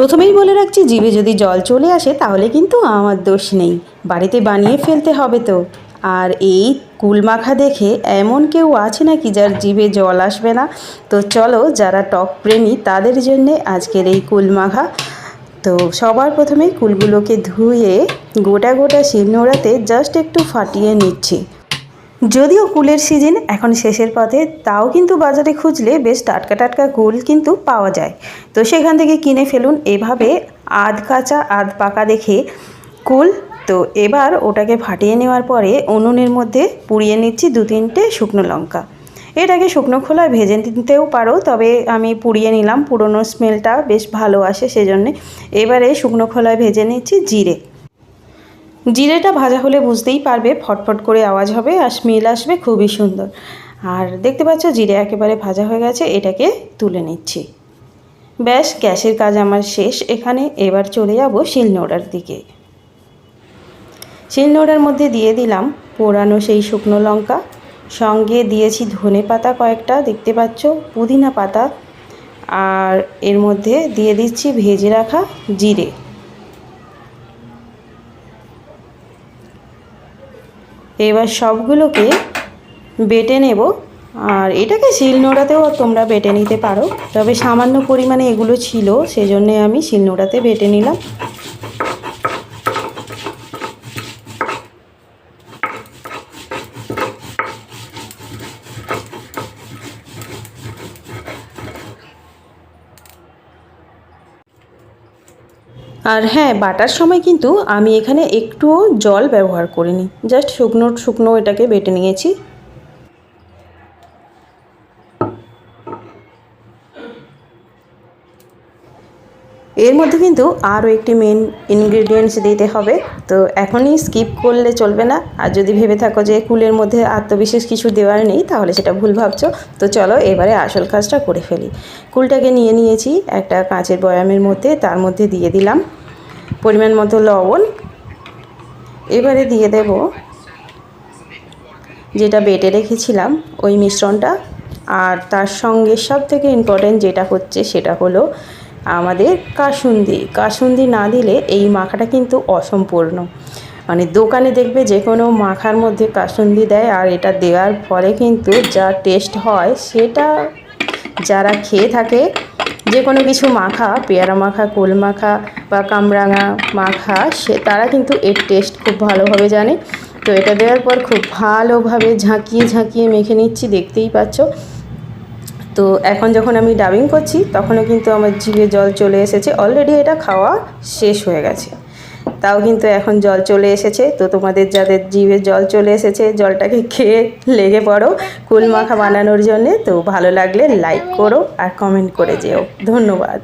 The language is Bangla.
প্রথমেই বলে রাখছি, জিভে যদি জল চলে আসে তাহলে কিন্তু আমার দোষ নেই। বাড়িতে বানিয়ে ফেলতে হবে তো। আর এই কুল মাখা দেখে এমন কেউ আছে নাকি যার জিভে জল আসবে না? তো চলো, যারা টক প্রেমী, তাদের জন্যে আজকের এই কুল মাখা তো সবার প্রথমে কুলগুলোকে ধুয়ে গোটা গোটা শিলনোড়াতে জাস্ট একটু ফাটিয়ে নিচ্ছি। যদিও কুলের সিজন এখন শেষের পথে, তাও কিন্তু বাজারে খুঁজলে বেশ টাটকা টাটকা কুল কিন্তু পাওয়া যায়। তো সেখান থেকে কিনে ফেলুন এভাবে আধ কাঁচা, আধ পাকা দেখে কুল। তো এবার ওটাকে ফাটিয়ে নেওয়ার পরে উনুনের মধ্যে পুড়িয়ে নিচ্ছি দু তিনটে শুকনো লঙ্কা। এটাকে শুকনো খোলায় ভেজে নিতেও পারো, তবে আমি পুড়িয়ে নিলাম। পুরনো স্মেলটা বেশ ভালো আসে সেজন্যে। এবারে শুকনো খোলায় ভেজে নিচ্ছি জিরে। জিরেটা ভাজা হলে বুঝতেই পারবে, ফটফট করে আওয়াজ হবে আর স্মেল আসবে খুবই সুন্দর। আর দেখতে পাচ্ছ জিরে একেবারে ভাজা হয়ে গেছে, এটাকে তুলে নিচ্ছি। ব্যাস, গ্যাসের কাজ আমার শেষ। এখানে এবার চলে যাব শিলনোড়ার দিকে। শিলনোড়ার মধ্যে দিয়ে দিলাম পোড়ানো সেই শুকনো লঙ্কা। সঙ্গে দিয়েছি ধনে পাতা কয়েকটা, দেখতে পাচ্ছ পুদিনা পাতা। আর এর মধ্যে দিয়ে দিচ্ছি ভেজে রাখা জিরে। এবার সবগুলোকে বেটে নেব। আর এটাকে শিলনোড়াতেও তোমরা বেটে নিতে পারো। তবে সামান্য পরিমাণে এগুলো ছিল, সেজন্যে আমি শিলনোড়াতে বেটে নিলাম। আর হ্যাঁ বাটার সময় কিন্তু আমি এখানে একটুও জল ব্যবহার করিনি। জাস্ট শুকনো শুকনো এটাকে বেটে নিয়েছি। এর মধ্যে কিন্তু আরও একটি মেন ইনগ্রিডিয়েন্টস দিতে হবে। তো এখনই স্কিপ করলে চলবে না। আর যদি ভেবে থাকো যে কুলের মধ্যে আত্মবিশেষ কিছু দেওয়ার নেই, তাহলে সেটা ভুল ভাবছ। তো চলো এবারে আসল কাজটা করে ফেলি। কুলটাকে নিয়ে নিয়েছি একটা কাঁচের বয়ামের মধ্যে, তার মধ্যে দিয়ে দিলাম পরিমাণ মতো লবণ। এবারে দিয়ে দেব যেটা বেটে রেখেছিলাম, ওই মিশ্রণটা। আর তার সঙ্গে সব থেকে ইম্পর্ট্যান্ট যেটা হচ্ছে সেটা হলো আমাদের কাসুন্দি। কাসুন্দি না দিলে এই মাখাটা কিন্তু অসম্পূর্ণ। মানে দোকানে দেখবে যে কোনো মাখার মধ্যে কাসুন্দি দেয় আর এটা দেওয়ার ফলে কিন্তু যা টেস্ট হয় সেটা যারা খেয়ে থাকে, যে কোনো কিছু মাখা, পেয়ারা মাখা, কোল মাখা বা কামরাঙা মাখা, সে তারা কিন্তু এর টেস্ট খুব ভালোভাবে জানে। তো এটা দেওয়ার পর খুব ভালোভাবে ঝাঁকিয়ে ঝাঁকিয়ে মেখে নিচ্ছি, দেখতেই পাচ্ছ। তো এখন যখন আমি ডাবিং করছি, তখনও কিন্তু আমার জিভে জল চলে এসেছে। অলরেডি এটা খাওয়া শেষ হয়ে গেছে। তাও কিন্তু এখন জল চলে এসেছে। তো তোমাদের যাদের জিভে জল চলে এসেছে, জলটাকে খেয়ে লেগে পড়ো কুল মাখা বানানোর জন্যে। তো ভালো লাগলে লাইক করো আর কমেন্ট করে যেও। ধন্যবাদ।